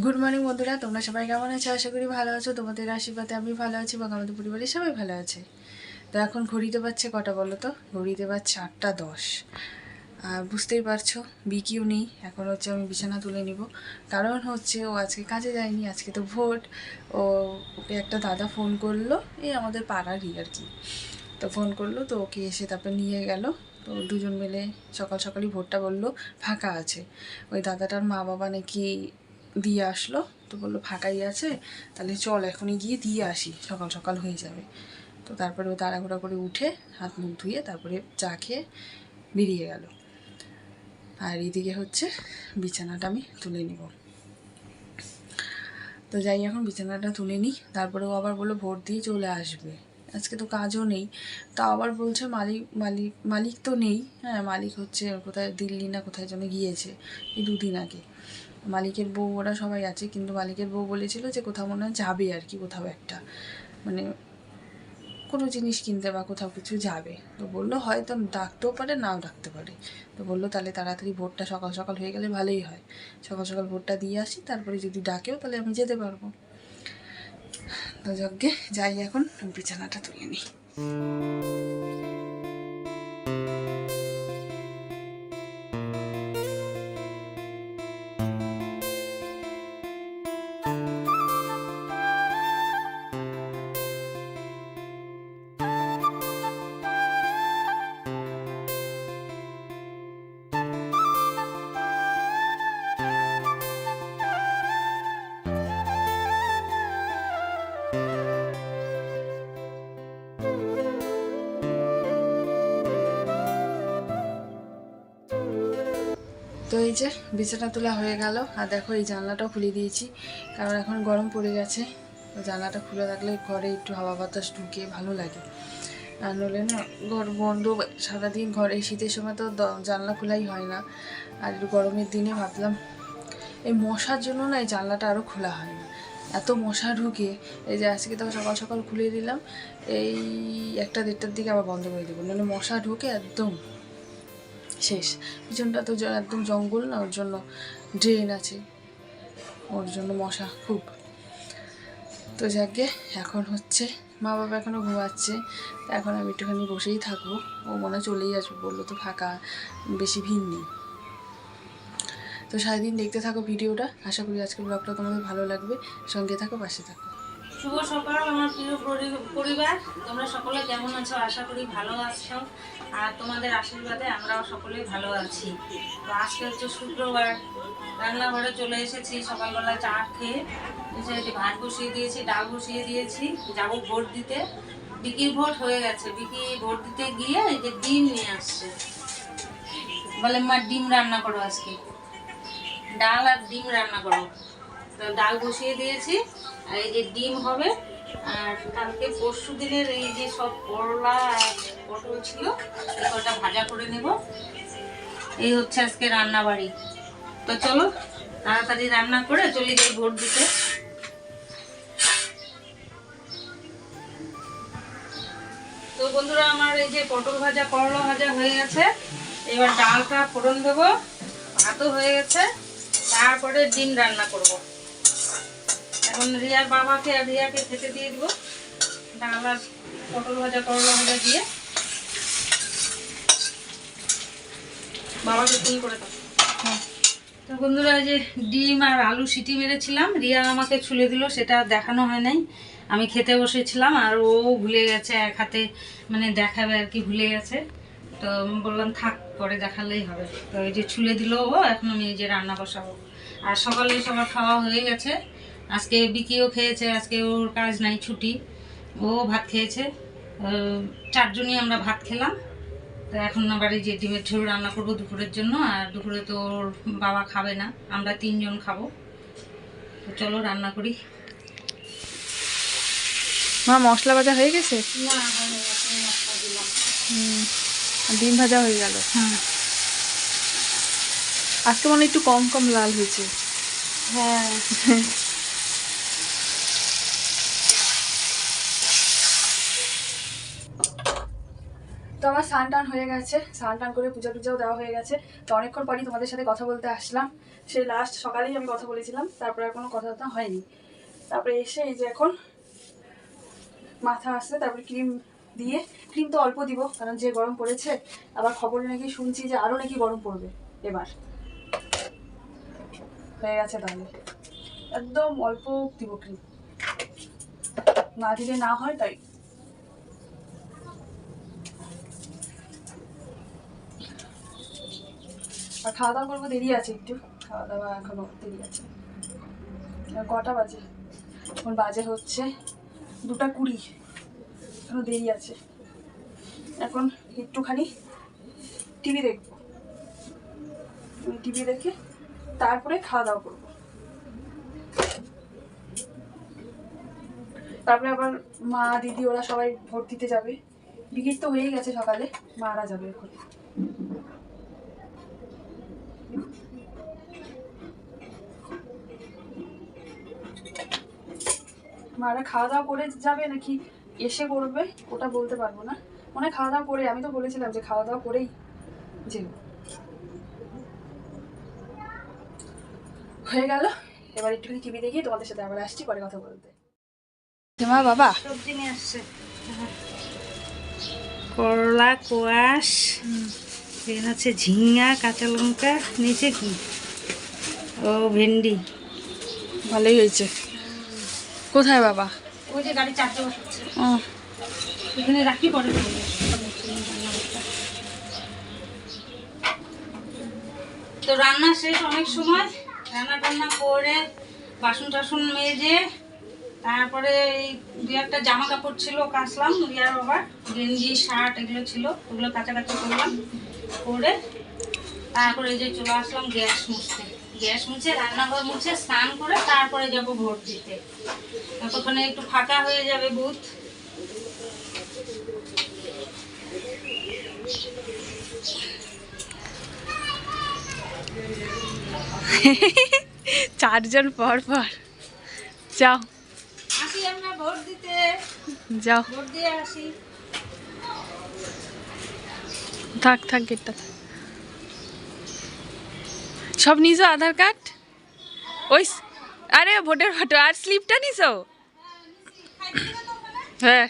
Good morning বন্ধুরা। তোমরা সবাই কেমন আছো? আশা করি ভালো আছো। তোমাদের আশীর্বাদে আমি ভালো আছি এবং আমাদের পরিবারের সবাই ভালো আছে। তো এখন ঘড়িতে পাচ্ছে কটা বলো তো? ঘড়িতে পাচ্ছে আটটা দশ। আর বুঝতেই পারছ বিকিও নেই। এখন হচ্ছে আমি বিছানা তুলে নিব। কারণ হচ্ছে ও আজকে কাজে যায়নি, আজকে তো ভোট ও, ওকে একটা দাদা ফোন করল, এই আমাদের পাড়ারই আর কি। তো ফোন করল, তো ওকে এসে তারপর নিয়ে গেল। তো দুজন মিলে সকাল সকালই ভোটটা বলল, ফাঁকা আছে। ওই দাদাটার মা বাবা নাকি দিয়ে আসলো। তো বলল, ফাঁকাই আছে, তাহলে চল এখনই গিয়ে দিয়ে আসি, সকাল সকাল হয়ে যাবে। তো তারপরে ও তাড়াহুড়া করে উঠে হাত মুখ ধুয়ে তারপরে চা খেয়ে বেরিয়ে গেল। আর এদিকে হচ্ছে বিছানাটা আমি তুলে নিব। তো যাই, এখন বিছানাটা তুলে নিই। তারপরে ও আবার বলল ভোট দিয়ে চলে আসবে। আজকে তো কাজও নেই। তা আবার বলছে, মালিক মালিক মালিক তো নেই। হ্যাঁ মালিক হচ্ছে, কোথায় দিল্লি না কোথায় যেন গিয়েছে, এই দুদিন আগে। মালিকের বউ, ওরা সবাই আছে, কিন্তু মালিকের বউ বলেছিল যে কোথাও মনে হয় যাবে আর কি, কোথাও একটা। মানে কোনো জিনিস কিনতে বা কোথাও কিছু যাবে। তো বলল হয়তো ডাকতেও পারে, নাও ডাকতে পারে। তো বলল, তাহলে তাড়াতাড়ি ভোটটা সকাল সকাল হয়ে গেলে ভালোই হয়। সকাল সকাল ভোটটা দিয়ে আসি, তারপরে যদি ডাকেও, তাহলে আমি যেতে পারব। তো যজ্ঞে যাই এখন, বিছানাটা তুলে নিই। তো এই যে বিছানা তোলা হয়ে গেল। আর দেখো এই জানলাটাও খুলে দিয়েছি। কারণ এখন গরম পড়ে গেছে। জানলাটা খুলে রাখলে ঘরে একটু হাওয়া বাতাস ঢুকে ভালো লাগে। আর নইলে না ঘর বন্ধ, সারাদিন ঘরে শীতের সময় তো জানলা খোলাই হয় না। আর গরমের দিনে ভাবলাম, এই মশার জন্য না এই জানলাটা আরও খোলা হয় না। এত মশা ঢুকে, এই যে আজকে তো সকাল সকাল খুলে দিলাম, এই একটা দেড়টার দিকে আবার বন্ধ করে দেবো। নাহলে মশা ঢুকে একদম শেষ। পিছনটা তো একদম জঙ্গল না, ওর জন্য ড্রেন আছে। ওর জন্য মশা খুব। তো যাকে, এখন হচ্ছে মা বাবা এখনও ঘুমাচ্ছে। এখন আমি একটুখানি বসেই থাকব। ও মনে চলেই আসবে, বলল তো ফাঁকা, বেশি ভিড় নেই। তো সারাদিন দেখতে থাকো ভিডিওটা। আশা করি আজকের ব্লগটা তোমাদের ভালো লাগবে। সঙ্গে থাকো, পাশে থাকো। শুভ সকাল আমার প্রিয় পরি- পরিবার। তোমরা সকলে কেমন আছো? আশা করি ভালো আছো। আর তোমাদের আশীর্বাদে আমরাও সকলে ভালো আছি। তো আজকে হচ্ছে শুক্রবার। রান্নাঘরে চলে এসেছি। সকালবেলা চা খেয়ে ভাত বসিয়ে দিয়েছি, ডাল বসিয়ে দিয়েছি। যাব ভোট দিতে। বিকির ভোট হয়ে গেছে। বিকি ভোট দিতে গিয়ে এই যে ডিম নিয়ে আসছে। বলে, মা, ডিম রান্না করো আজকে। ডাল আর ডিম রান্না করো। তো ডাল বসিয়ে দিয়েছি। আর এই যে ডিম হবে, আর কালকে পরশু দিনের এই যে সব করলা পটল ছিল কটা ভাজা করে নেব। এই হচ্ছে আজকে রান্না বাড়ি তো চলো, তাড়াতাড়ি রান্না করে চলে যাই ভোট দিতে তো বন্ধুরা, আমার এই যে পটল ভাজা, করলা ভাজা হয়ে গেছে। এবার ডালটা ফোড়ন দেবো। ভাতও হয়ে গেছে। তারপরে ডিম রান্না করব। এখন রিয়ার বাবাকে আর রিয়াকে খেতে দিয়ে দিব। ডাল আর পটল ভাজা করলা ভাজা দিয়ে। বাবাকে ফোন করে দাও। তো বন্ধুরা যে ডিম আর আলু সিটি মেরেছিলাম রিয়া আমাকে ছুলে দিল সেটা দেখানো হয় নাই। আমি খেতে বসেছিলাম আর ও ভুলে গেছে এক হাতে মানে দেখাবে আর কি ভুলে গেছে। তো আমি বললাম থাক পরে দেখালেই হবে। তো এই যে ছুলে দিল ও এখন আমি এই যে রান্না বসাবো। আর সকালে সবার খাওয়া হয়ে গেছে। আজকে বিকিও খেয়েছে আজকে ওর কাজ নাই ছুটি। ও ভাত খেয়েছে। চারজনই আমরা ভাত খেলাম। তো এখন আবার এই যে ডিমের ঝোল রান্না করব দুপুরের জন্য আর দুপুরে তো ওর বাবা খাবে না আমরা তিনজন খাব। তো চলো রান্না করি। মা মশলা ভাজা হয়ে গেছে? ডিম ভাজা হয়ে গেল। হ্যাঁ। আজকে মনে একটু কম কম লাল হয়েছে। হ্যাঁ। স্নান টান হয়ে গেছে। স্নান টান করে পূজা টুজাও দেওয়া হয়ে গেছে। তো অনেকক্ষণ পরই তোমাদের সাথে কথা বলতে আসলাম। সেই লাস্ট সকালেই আমি কথা বলেছিলাম, তারপরে আর কোনো কথা হয়নি। তারপরে এসে এই যে এখন মাথা আসছে, তারপরে ক্রিম দিয়ে ক্রিম তো অল্প দিব, কারণ যে গরম পড়েছে, আবার খবরে নাকি শুনছি যে আরও নাকি গরম পড়বে এবার। হয়ে গেছে তাহলে। একদম অল্প দিব ক্রিম না দিলে না হয় তাই। আর খাওয়া দাওয়া করব, দেরি আছে একটু। খাওয়া দাওয়া এখনও দেরি আছে। আর কটা বাজে? এখন বাজে হচ্ছে দুটা কুড়ি। এখনও দেরি আছে। এখন একটুখানি টিভি দেখব। টিভি দেখে তারপরে খাওয়া দাওয়া করব। তারপরে আবার মা, দিদি ওরা সবাই ভোট দিতে যাবে। বিকেট তো হয়েই গেছে সকালে, মারা যাবে এখন। মারা খাওয়া দাওয়া করে যাবে নাকি এসে করবে ওটা বলতে পারব না। মনে খাওয়া দাওয়া করে আমি তো বলেছিলাম যে খাওয়া দাওয়া করেই যেও। হয়ে গেল এবার একটুখানি টিভি দেখি তোমাদের সাথে আবার আসছি পরে কথা বলতে। মা বাবা? সবজি নিয়ে আসছে। করলা কোয়াশ এখানে আছে ঝিঙ্গা কাঁচা লঙ্কা নিচে কি? ও ভেন্ডি। ভালোই হয়েছে। কোথায় বাবা? ওই যে গাড়ি চারটে বসাচ্ছে। ও। এখানে রাখি পরে তো রান্না শেষ অনেক সময়। রান্না টান্না করে বাসন টাসন মেজে তারপরে এই দু একটা জামা কাপড় ছিল কাচলাম রিয়ার বাবার। গেঞ্জি শার্ট এগুলো ছিল ওগুলো কাছাকাছি করলাম। করে তারপরে এই যে চলে আসলাম গ্যাস মুছতে। গ্যাস মুছে রান্নাঘর মুছে স্নান করে তারপরে যাব ভোট দিতে। ততক্ষণে একটু ফাঁকা হয়ে যাবে বুথ। চারজন পর পর। যাও। আসি আমরা ভোট দিতে। যাও। ভোট দিয়ে আসি। থাক থাক গেটটা। থাক। সব নিছো আধার কার্ড? ওই আরে ভোটের ফটো, আর স্লিপটা নিছো? হ্যাঁ।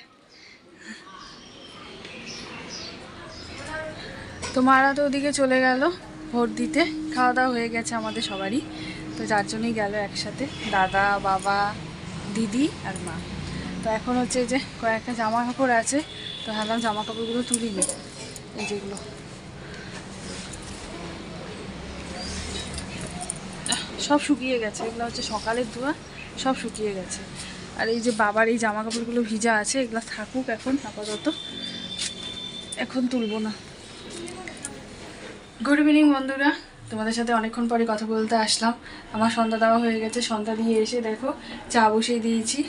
তো মারা তো ওদিকে চলে গেল ভোট দিতে। খাওয়া দাওয়া হয়ে গেছে আমাদের সবারই। তো যার জন্যই গেল একসাথে। দাদা, বাবা, দিদি আর মা। তো এখন হচ্ছে যে কয়েকটা জামা কাপড় আছে। তো ভাবলাম জামা কাপড়গুলো তুলি নি। এই যেগুলো। সব শুকিয়ে গেছে। এগুলো হচ্ছে সকালের ধোয়া, সব শুকিয়ে গেছে। আর এই যে বাবার এই জামা কাপড়গুলো ভিজা আছে, এগুলো থাকুক এখন আপাতত। এখন তুলবো না। গুড ইভিনিং বন্ধুরা। তোমাদের সাথে অনেকক্ষণ পরে কথা বলতে আসলাম। আমার সন্ধ্যা দেওয়া হয়ে গেছে, সন্ধ্যা দিয়ে এসে দেখো, চা বসিয়ে দিয়েছি।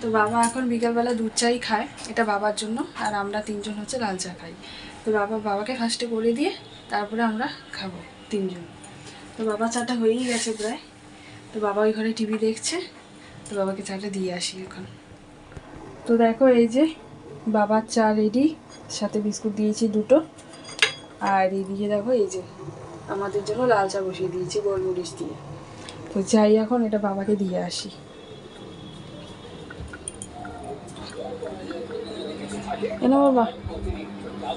তো বাবা এখন বিকালবেলা দুধ চাই খায়, এটা বাবার জন্য। আর আমরা তিনজন হচ্ছে লাল চা খাই। তো বাবা, বাবাকে ফার্স্টে করে দিয়ে তারপরে আমরা খাব, তিনজন। তো বাবা চাটা হয়েই গেছে প্রায়। তো বাবা ওই ঘরে টিভি দেখছে, তো বাবাকে চাটা দিয়ে আসি এখন। তো দেখো এই যে বাবার চা রেডি সাথে বিস্কুট দিয়েছি দুটো। আর এইদিকে দেখো এই যে আমাদের জন্য লাল চা বসিয়ে দিয়েছি গোলমরিচ দিয়ে। তো যাই এখন এটা বাবাকে দিয়ে আসি। এনো বাবা।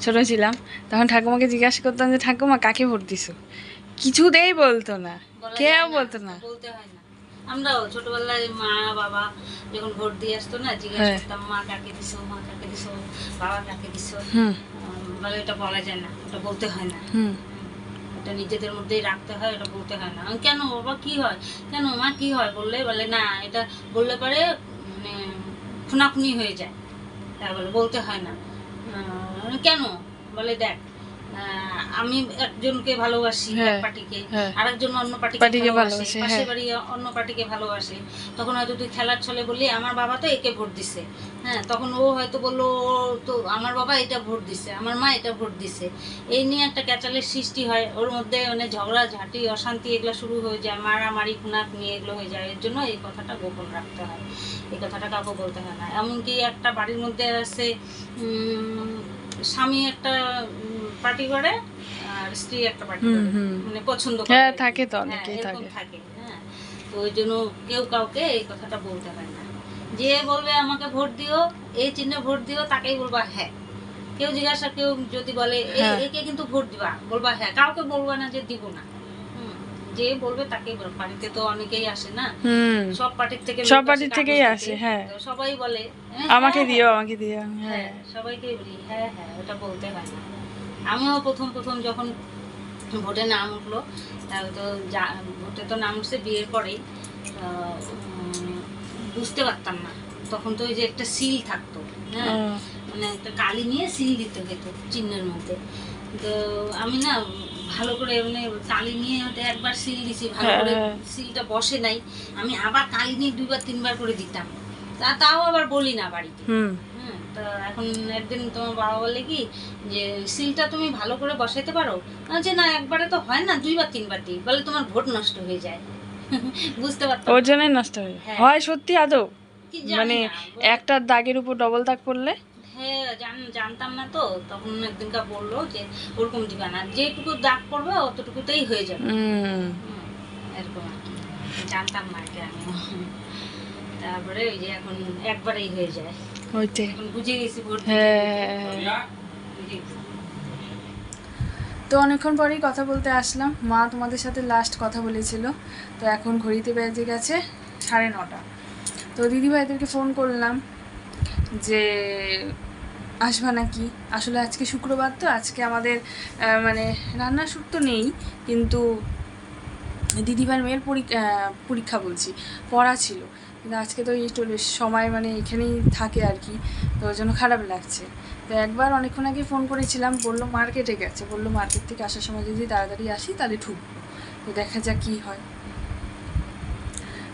ছোট ছিলাম তখন ঠাকুমাকে জিজ্ঞাসা করতাম যে ঠাকুমা কাকে ভোট দিছো? কিছুতেই বলতো না কেউ বলতো না। বলতে হয় না। আমরাও ছোটবেলায় মা বাবা যখন ভোট দিয়ে আসতো না জিজ্ঞাসা হ্যাঁ। করতাম মা কাকে দিছো? মা কাকে দিছো? বাবা কাকে দিছো? বলে এটা বলা যায় না ওটা বলতে হয় না। হুম। ওটা নিজেদের মধ্যেই রাখতে হয় এটা বলতে হয় না। কেন বাবা কি হয়? কেন মা কি হয়? বললে বলে না এটা বললে পরে মানে খুনাখুনি হয়ে যায়। তার বলে বলতে হয় না। কেন? বলে দেখ। আমি একজনকে ভালোবাসি এক হ্যাঁ, পার্টিকে হ্যাঁ। আরেকজন অন্য পার্টিকে ভালোবাসে হ্যাঁ। বাড়ি অন্য পার্টিকে ভালোবাসে। তখন হয়তো তুই খেলার ছলে বললি আমার বাবা তো একে ভোট দিছে। হ্যাঁ তখন ও হয়তো বলল "ও তো আমার বাবা এটা ভোট দিছে আমার মা এটা ভোট দিছে। এই নিয়ে একটা ক্যাচালের সৃষ্টি হয়। ওর মধ্যে মানে ঝগড়া ঝাঁটি অশান্তি এগুলো শুরু হয়ে যায় মারামারি খুনাক নিয়ে এগুলো হয়ে যায়। এর জন্য এই কথাটা গোপন রাখতে হয়। এই কথাটা কাউকে বলতে হয় না। এমনকি একটা বাড়ির মধ্যে আছে স্বামী একটা পার্টি করে আর স্ত্রী একটা পার্টি করে। মানে পছন্দ করে। হ্যাঁ থাকে তো হ্যাঁ, অনেকেই থাকে। থাকে হ্যাঁ। তো ওই জন্য কেউ কাউকে এই কথাটা বলতে হয় না। যে বলবে আমাকে ভোট দিও এই চিহ্নে ভোট দিও তাকেই বলবা হ্যাঁ। কেউ জিজ্ঞাসা কেউ যদি বলে হ্যাঁ। একে কিন্তু ভোট দিবা বলবা হ্যাঁ। কাউকে বলবা না যে দিব না। যে বলবে বলবা। বাড়িতে তো অনেকেই আসে না। হুম। সব পার্টির থেকে সব পার্টির থেকেই আসে, হ্যাঁ। তো সবাই বলে "হ্যাঁ, আমাকে হ্যাঁ, দিও আমাকে দিও হ্যাঁ। হ্যাঁ সবাইকে বলি হ্যাঁ হ্যাঁ ওটা বলতে হয় না। আমিও প্রথম প্রথম যখন ভোটে নাম উঠল তাহলে তো যা- ভোটে তো নাম উঠছে বিয়ের পরেই বুঝতে পারতাম না। তখন তো ওই যে একটা সিল থাকতো হ্যাঁ? মানে একটা কালি নিয়ে সিল দিতে হতো চিহ্নের মধ্যে। তো আমি না ভালো করে মানে কালি নিয়ে ওটা একবার সিল দিছি ভালো হ্যাঁ, করে হ্যাঁ। সিলটা বসে নাই। আমি আবার কালি নিয়ে দুইবার তিনবার করে দিতাম। তা তাও আবার বলি না বাড়িতে। তো এখন একদিন তোমার বাবা বলে কি যে সিলটা তুমি ভালো করে বসাইতে পারো? যে না একবারে তো হয় না দুইবার তিনবার দিই। বলে তোমার ভোট নষ্ট হয়ে যায়। বুঝতে পারতাম ওর জন্যই নষ্ট হয় হ্যাঁ। হয় সত্যি আদৌ? কি মানে একটা দাগের উপর ডবল দাগ পড়লে? হ্যাঁ জান- জানতাম না তো তখন একদিনকা বলল যে ওরকম দিবা না যেটুকু দাগ পড়বে অতটুকুতেই হয়ে যাবে। এরকম আর কি। জানতাম না এটা আমি তারপরে ওই যে এখন একবারেই হয়ে যায়। ওইটাই হ্যাঁ। তো অনেকক্ষণ পরেই কথা বলতে আসলাম। মা তোমাদের সাথে লাস্ট কথা বলেছিল। তো এখন ঘড়িতে বেজে গেছে সাড়ে নটা। তো দিদিভাইদেরকে ফোন করলাম যে আসবা নাকি? আসলে আজকে শুক্রবার তো আজকে আমাদের মানে রান্নার সুর তো নেই কিন্তু দিদিভাই মেয়ের পরীক্ষা পরীক্ষা বলছি পড়া ছিল। কিন্তু আজকে তো এই চলে সময় মানে এখানেই থাকে আর কি, তো ওই জন্য খারাপ লাগছে। তো একবার অনেকক্ষণ আগে ফোন করেছিলাম, বলল মার্কেটে গেছে, বলল মার্কেট থেকে আসার সময় যদি তাড়াতাড়ি আসি তাহলে ঢুকবো। তো দেখা যাক কী হয়।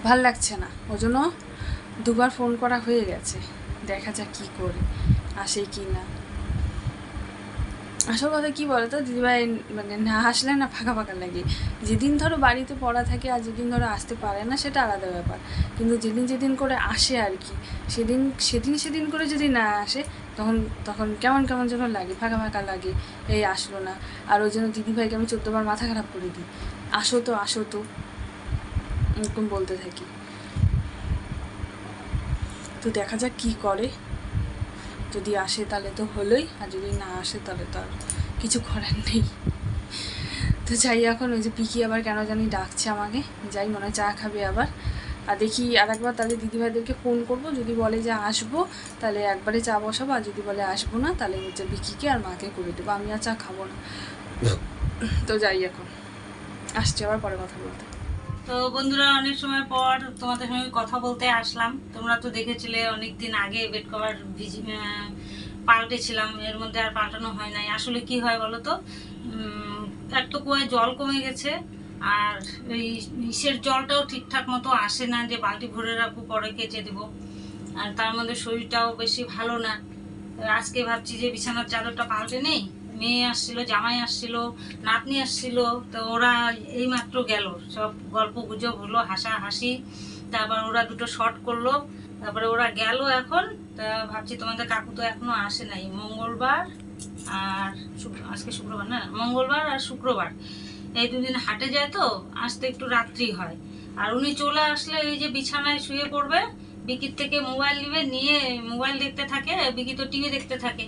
ভালো লাগছে না, ওই জন্য দুবার ফোন করা হয়ে গেছে। দেখা যাক কী করে, আসে কি না। আসল কথা কী বলতো? দিদিভাই মানে না আসলে না ফাঁকা ফাঁকা লাগে। যেদিন ধরো বাড়িতে পড়া থাকে আর যেদিন ধরো আসতে পারে না, সেটা আলাদা ব্যাপার। কিন্তু যেদিন যেদিন করে আসে আর কি, সেদিন সেদিন সেদিন করে যদি না আসে, তখন তখন কেমন কেমন যেন লাগে, ফাঁকা ফাঁকা লাগে, এই আসলো না। আর ওই জন্য দিদিভাইকে আমি চোদ্দবার মাথা খারাপ করে দিই। আসো তো আসো তো, এরকম বলতে থাকি। তো দেখা যাক কী করে। যদি আসে তাহলে তো হলোই আর যদি না আসে তাহলে তো আর কিছু করার নেই। তো যাই এখন ওই যে পিকি আবার কেন জানি ডাকছে আমাকে। যাই মনে হয় চা খাবে আবার। আর দেখি আর একবার তাহলে দিদিভাইদেরকে ফোন করব যদি বলে যে আসব তাহলে একবারে চা বসাবো আর যদি বলে আসব না তাহলে হচ্ছে বিকিকে আর মাকে করে দেবো। আমি আর চা খাব না। তো যাই এখন। আসছে আবার পরে কথা বলতে। তো বন্ধুরা, অনেক সময় পর তোমাদের সঙ্গে কথা বলতে আসলাম। তোমরা তো দেখেছিলে অনেক দিন আগে বেড কভার পাল্টেছিলাম। এর মধ্যে আর পাল্টানো হয় নাই। আসলে কি হয় বলো তো? এক তো কুয়ায় জল কমে গেছে আর ওই ইসের জলটাও ঠিকঠাক মতো আসে না যে বালতি ভরে রাখব, পরে কেচে দেবো। আর তার মধ্যে শরীরটাও বেশি ভালো না। আজকে ভাবছি যে বিছানার চাদরটা পাল্টে নেই। মেয়ে আসছিল, জামাই আসছিল, নাতনি আসছিল, তো ওরা এই মাত্র গেল। সব গল্প গুজব হলো হাসা হাসি তারপর ওরা দুটো শর্ট করল। তারপরে ওরা গেল এখন। তা ভাবছি তোমাদের কাকু তো এখনও আসে নাই। মঙ্গলবার আর আজকে শুক্রবার না, মঙ্গলবার আর শুক্রবার। এই দুদিন হাটে যায় তো, আসতে একটু রাত্রি হয়। আর উনি চলে আসলে এই যে বিছানায় শুয়ে পড়বে, বিকির থেকে মোবাইল নিবে, নিয়ে মোবাইল দেখতে থাকে, বিকি তো টিভি দেখতে থাকে।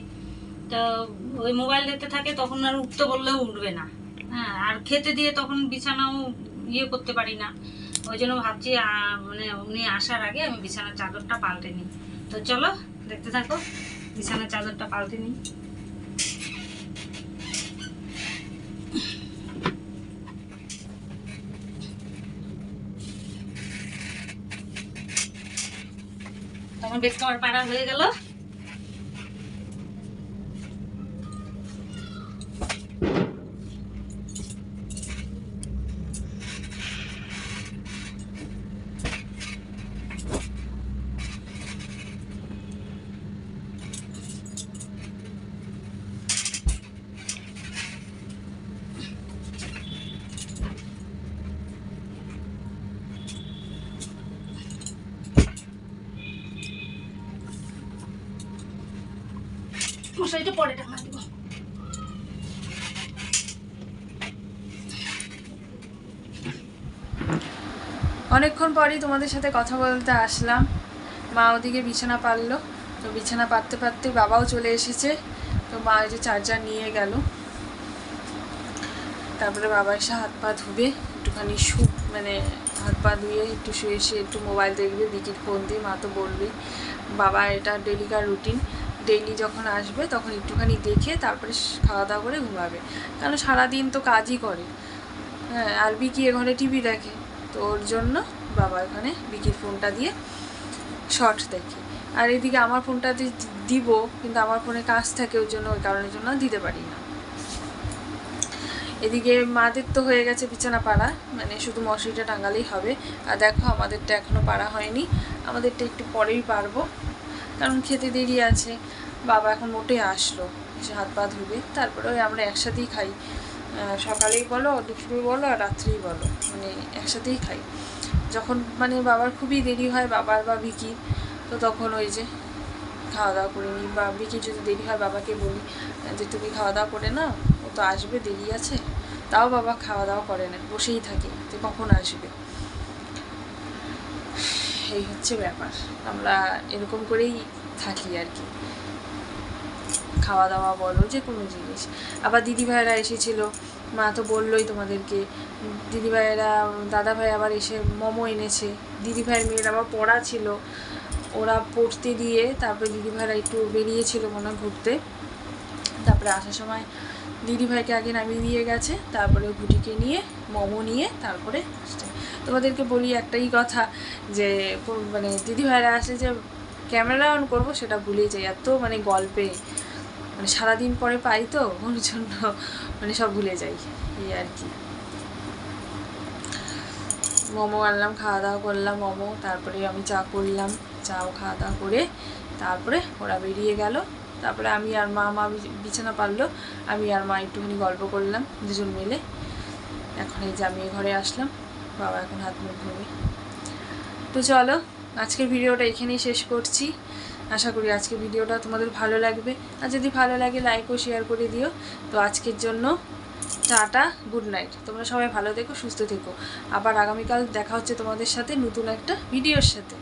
ওই মোবাইল দেখতে থাকে তখন আর উঠতে বললেও উঠবে না। হ্যাঁ আর খেতে দিয়ে তখন বিছানাও ইয়ে করতে পারি না। ওই জন্য ভাবছি মানে উনি আসার আগে আমি বিছানার চাদরটা পাল্টে নিই। তো চলো, দেখতে থাকো, বিছানার চাদরটা পাল্টে নিই। তখন বেশ কভার পাড়া হয়ে গেল? মশারিটা পরে অনেকক্ষণ পরই তোমাদের সাথে কথা বলতে আসলাম। মা ওদিকে বিছানা পারল তো বিছানা পারতে পারতে বাবাও চলে এসেছে, তো মা ওই যে চার্জার নিয়ে গেল। তারপরে বাবা এসে হাত পা ধুবে, একটুখানি শু মানে হাত পা ধুয়ে একটু শুয়ে শুয়ে একটু মোবাইল দেখবে বিকিট ফোন দিয়ে মা তো বলবে বাবা এটা ডেলিকার রুটিন ডেইলি যখন আসবে তখন একটুখানি দেখে তারপরে খাওয়া দাওয়া করে ঘুমাবে। কারণ সারাদিন তো কাজই করে। হ্যাঁ আর বিকি ঘরে টিভি দেখে। তো ওর জন্য বাবা এখানে বিকির ফোনটা দিয়ে শর্ট দেখে। আর এদিকে আমার ফোনটা দিব, কিন্তু আমার ফোনে কাজ থাকে ওই জন্য, ওই কারণের জন্য দিতে পারি না। এদিকে মাদের তো হয়ে গেছে বিছানা পাড়া মানে শুধু মশারিটা টাঙালেই হবে। আর দেখো, আমাদেরটা এখনও পাড়া হয়নি। আমাদেরটা একটু পরেই পারব। কারণ খেতে দেরি আছে। বাবা এখন মোটে আসলো। এসে হাত পা ধুবে, তারপরে ওই আমরা একসাথেই খাই। সকালেই বলো, দুপুরে বলো আর রাত্রেই বলো। মানে একসাথেই খাই। যখন মানে বাবার খুবই দেরি হয়, বাবার বা বিকির তো তখন ওই যে খাওয়া দাওয়া করে নিই। বা বিকির যদি দেরি হয়, বাবাকে বলি যে, তুমি খাওয়া দাওয়া করে না ও তো আসবে, দেরি আছে। তাও বাবা খাওয়া দাওয়া করে না, বসেই থাকে, যে কখন আসবে। এই হচ্ছে ব্যাপার। আমরা এরকম করেই থাকি আর কি। খাওয়া দাওয়া বলো যে কোনো জিনিস। আবার দিদি ভাইয়েরা এসেছিল। মা তো বললোই তোমাদেরকে। দিদি ভাইয়েরা দাদা ভাই আবার এসে মোমো এনেছে। দিদি ভাইয়ের মেয়ের আবার পড়া ছিল। ওরা পড়তে দিয়ে তারপরে দিদি ভাইরা একটু বেরিয়েছিল মনে ঘুরতে। তারপরে আসার সময় দিদি ভাইকে আগে নামিয়ে দিয়ে গেছে। তারপরে ঘুটিকে নিয়ে, মোমো নিয়ে, তারপরে আসছে তোমাদেরকে বলি একটাই কথা যে মানে দিদি ভাইরা আসে যে, ক্যামেরা অন করব সেটা ভুলে যাই। এত মানে গল্পে মানে সারাদিন পরে পাই তো, ওর জন্য মানে সব ভুলে যাই, এই আর কি। মোমো আনলাম খাওয়া দাওয়া করলাম, মোমো, তারপরে আমি চা করলাম, চাও খাওয়া দাওয়া করে, তারপরে ওরা বেরিয়ে গেল। তারপরে আমি আর মা মা বিছ- বিছানা পারল, আমি আর মা একটুখানি গল্প করলাম, দুজন মিলে। এখন এই যে আমি ঘরে আসলাম। বাবা এখন হাত মুখ ধোবে। তো চলো, আজকের ভিডিওটা এখানেই শেষ করছি। আশা করি আজকের ভিডিওটা তোমাদের ভালো লাগবে। আর যদি ভালো লাগে লাইক ও শেয়ার করে দিও। তো আজকের জন্য টাটা গুড নাইট তোমরা সবাই ভালো থেকো, সুস্থ থেকো। আবার আগামীকাল দেখা হচ্ছে তোমাদের সাথে নতুন একটা ভিডিওর সাথে।